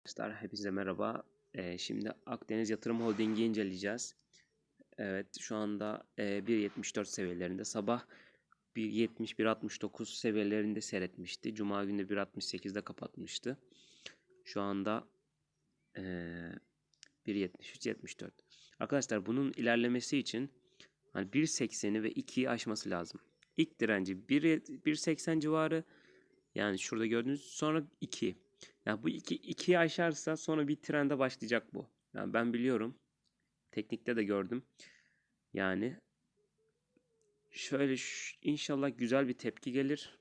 Arkadaşlar hepinize merhaba. Ee, şimdi Akdeniz Yatırım Holding'i inceleyeceğiz. Evet şu anda e, 1.74 seviyelerinde. Sabah 1.70-1.69 seviyelerinde seyretmişti. Cuma günü 1.68'de kapatmıştı. Şu anda e, 1.73-74. Arkadaşlar bunun ilerlemesi için hani 1.80'i ve 2'yi aşması lazım. İlk direnci 1.80 civarı. Yani şurada gördüğünüz sonra 2. Yani bu iki, ikiyi aşarsa sonra bir trende başlayacak bu. Yani ben biliyorum. Teknikte de gördüm. Yani şöyle inşallah güzel bir tepki gelir.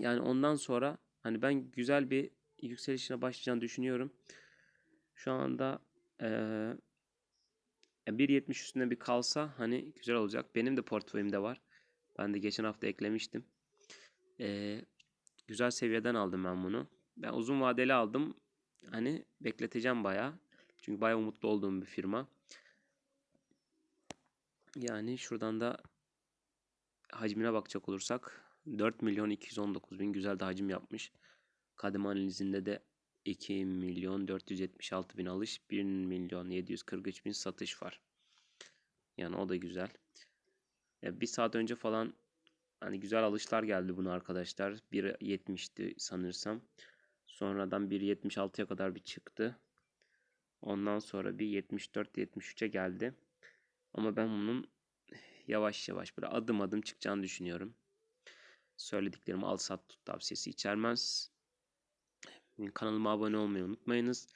Yani ondan sonra hani ben güzel bir yükselişine başlayacağını düşünüyorum. Şu anda eee 1.70 üstünde bir kalsa hani güzel olacak. Benim de portföyümde var. Ben de geçen hafta eklemiştim. Eee, güzel seviyeden aldım ben bunu. Ben uzun vadeli aldım. Hani bekleteceğim bayağı. Çünkü bayağı umutlu olduğum bir firma. Yani şuradan da hacmine bakacak olursak 4 milyon 219 bin güzel de hacim yapmış. Kademe analizinde de 2 milyon 476 bin alış 1 milyon 743 bin satış var. Yani o da güzel. Ya bir saat önce falan hani güzel alışlar geldi buna arkadaşlar. 1.70'ti sanırsam. Sonradan 1.76'ya kadar bir çıktı. Ondan sonra bir 74-73'e geldi. Ama ben bunun yavaş yavaş böyle adım adım çıkacağını düşünüyorum. Söylediklerimi al sat tut tavsiyesi içermez. Kanalıma abone olmayı unutmayınız.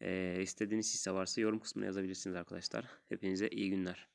Ee, istediğiniz hisse varsa yorum kısmına yazabilirsiniz arkadaşlar. Hepinize iyi günler.